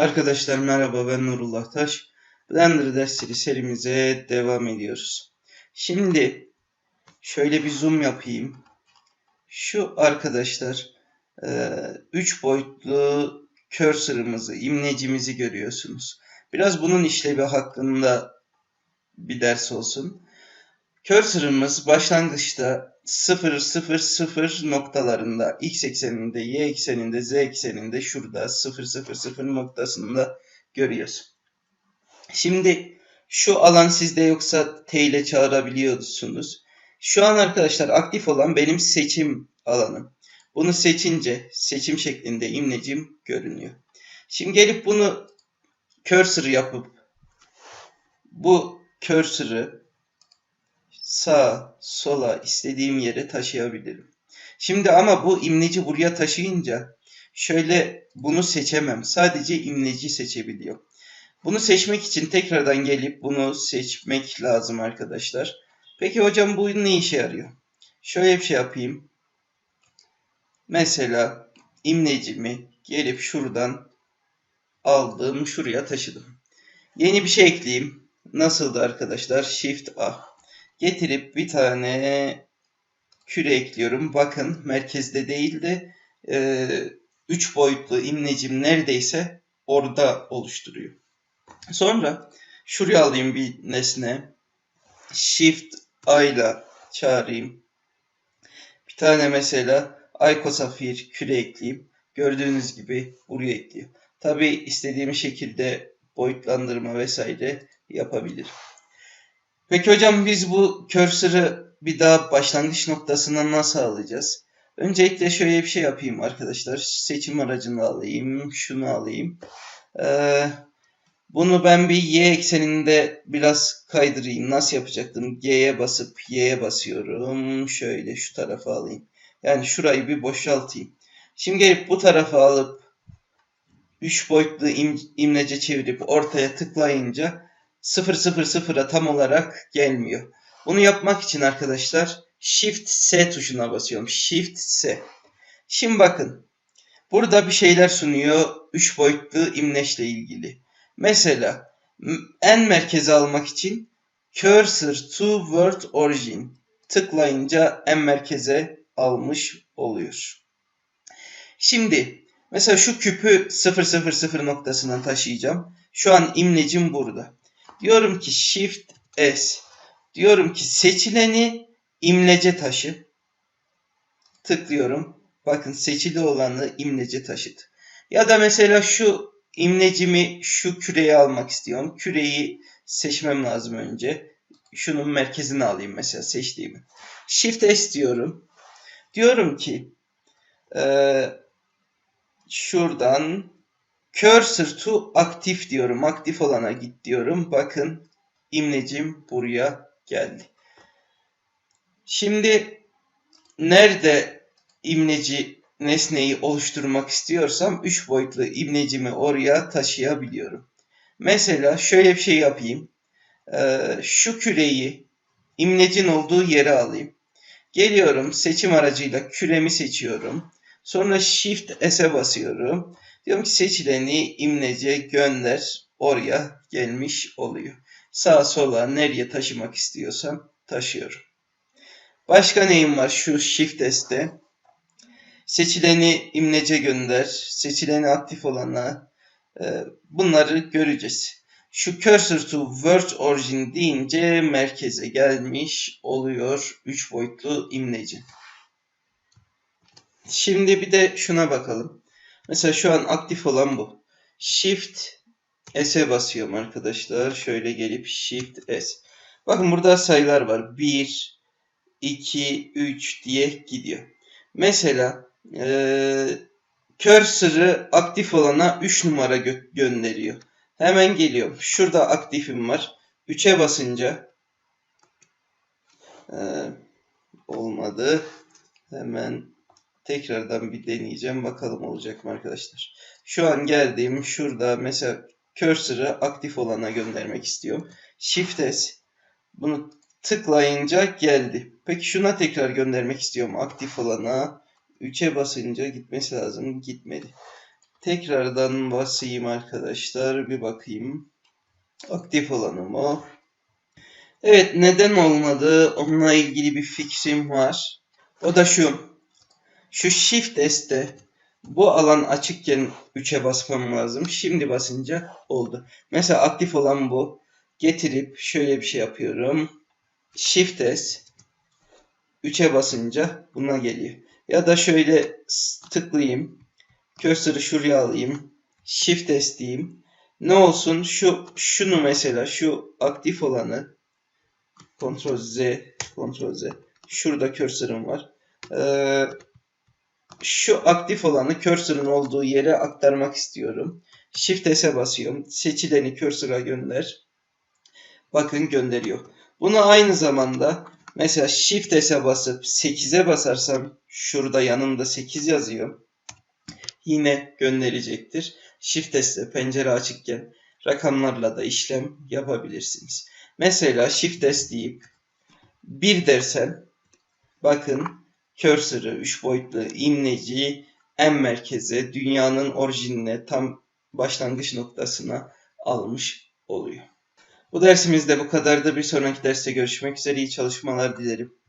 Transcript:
Arkadaşlar merhaba ben Nurullah Taş. Blender dersleri serimize devam ediyoruz. Şimdi şöyle bir zoom yapayım. Şu arkadaşlar 3 boyutlu cursor'ımızı, imlecimizi görüyorsunuz. Biraz bunun işlevi hakkında bir ders olsun. Cursor'ımız başlangıçta 0 0 0 noktalarında x ekseninde, y ekseninde, z ekseninde şurada 0 0 0 noktasında görüyoruz. Şimdi şu alan sizde yoksa t ile çağırabiliyorsunuz. Şu an arkadaşlar aktif olan benim seçim alanım. Bunu seçince seçim şeklinde imlecim görünüyor. Şimdi gelip bunu cursor yapıp bu cursor'ı sağa, sola istediğim yere taşıyabilirim. Şimdi ama bu imleci buraya taşıyınca şöyle bunu seçemem. Sadece imleci seçebiliyorum. Bunu seçmek için tekrardan gelip bunu seçmek lazım arkadaşlar. Peki hocam bu ne işe yarıyor? Şöyle bir şey yapayım. Mesela imlecimi gelip şuradan aldım, şuraya taşıdım. Yeni bir şey ekleyeyim. Nasıldı arkadaşlar? Shift A getirip bir tane küre ekliyorum. Bakın merkezde değil de e, üç boyutlu imlecim neredeyse orada oluşturuyor. Sonra şuraya alayım bir nesne. Shift A ile çağırayım. Bir tane mesela Aykosafir küre ekleyeyim. Gördüğünüz gibi buraya ekliyor. Tabi istediğim şekilde boyutlandırma vesaire yapabilirim. Peki hocam biz bu cursor'ı bir daha başlangıç noktasına nasıl alacağız? Öncelikle şöyle bir şey yapayım arkadaşlar. Seçim aracını alayım. Şunu alayım. Ee, bunu ben bir y ekseninde biraz kaydırayım. Nasıl yapacaktım? G'ye basıp y'ye basıyorum. Şöyle şu tarafa alayım. Yani şurayı bir boşaltayım. Şimdi gelip bu tarafa alıp 3 boyutlu im imlece çevirip ortaya tıklayınca 000'a tam olarak gelmiyor. Bunu yapmak için arkadaşlar Shift S tuşuna basıyorum. Shift S. Şimdi bakın. Burada bir şeyler sunuyor 3 boyutlu imleçle ilgili. Mesela en merkeze almak için Cursor to Word Origin tıklayınca en merkeze almış oluyor. Şimdi mesela şu küpü 000 noktasından taşıyacağım. Şu an imlecim burada. Diyorum ki Shift S. Diyorum ki seçileni imlece taşı. Tıklıyorum. Bakın seçili olanı imlece taşıdı. Ya da mesela şu imlecimi şu küreye almak istiyorum. Küreyi seçmem lazım önce. Şunun merkezini alayım mesela seçtiğimi. Shift S diyorum. Diyorum ki e, şuradan Cursor to aktif diyorum. Aktif olana git diyorum. Bakın imlecim buraya geldi. Şimdi nerede imleci nesneyi oluşturmak istiyorsam 3 boyutlu imlecimi oraya taşıyabiliyorum. Mesela şöyle bir şey yapayım. Ee, şu küreyi imlecin olduğu yere alayım. Geliyorum seçim aracıyla küremi seçiyorum. Sonra Shift S'e basıyorum. Diyorum ki seçileni imlece gönder oraya gelmiş oluyor. Sağa sola nereye taşımak istiyorsam taşıyorum. Başka neyim var şu Shift S'te? Seçileni imlece gönder, seçileni aktif olana e, bunları göreceğiz. Şu cursor to word origin deyince merkeze gelmiş oluyor 3 boyutlu imleci. Şimdi bir de şuna bakalım. Mesela şu an aktif olan bu. Shift S'e basıyorum arkadaşlar. Şöyle gelip Shift S. Bakın burada sayılar var. 1, 2, 3 diye gidiyor. Mesela ee, cursor'ı aktif olana 3 numara gö gönderiyor. Hemen geliyorum. Şurada aktifim var. 3'e basınca ee, olmadı. Hemen Tekrardan bir deneyeceğim. Bakalım olacak mı arkadaşlar. Şu an geldiğim şurada mesela cursor'ı aktif olana göndermek istiyorum. Shift S. Bunu tıklayınca geldi. Peki şuna tekrar göndermek istiyorum. Aktif olana 3'e basınca gitmesi lazım. Gitmedi. Tekrardan basayım arkadaşlar. Bir bakayım. Aktif olanı mı? Evet neden olmadı? Onunla ilgili bir fikrim var. O da şu. Şu Shift S'te bu alan açıkken 3'e basmam lazım. Şimdi basınca oldu. Mesela aktif olan bu. Getirip şöyle bir şey yapıyorum. Shift S 3'e basınca buna geliyor. Ya da şöyle tıklayayım. Cursor'ı şuraya alayım. Shift S diyeyim. Ne olsun? Şu şunu mesela şu aktif olanı Ctrl Z, Ctrl Z. Şurada cursor'ım var. Ee, şu aktif olanı cursor'ın olduğu yere aktarmak istiyorum. Shift S'e basıyorum. Seçileni cursor'a gönder. Bakın gönderiyor. Bunu aynı zamanda mesela Shift S'e basıp 8'e basarsam şurada yanında 8 yazıyor. Yine gönderecektir. Shift S'te pencere açıkken rakamlarla da işlem yapabilirsiniz. Mesela Shift S deyip 1 dersen bakın cursor'ı 3 boyutlu imleci en merkeze dünyanın orijinine tam başlangıç noktasına almış oluyor. Bu dersimizde bu kadardı. Bir sonraki derste görüşmek üzere. İyi çalışmalar dilerim.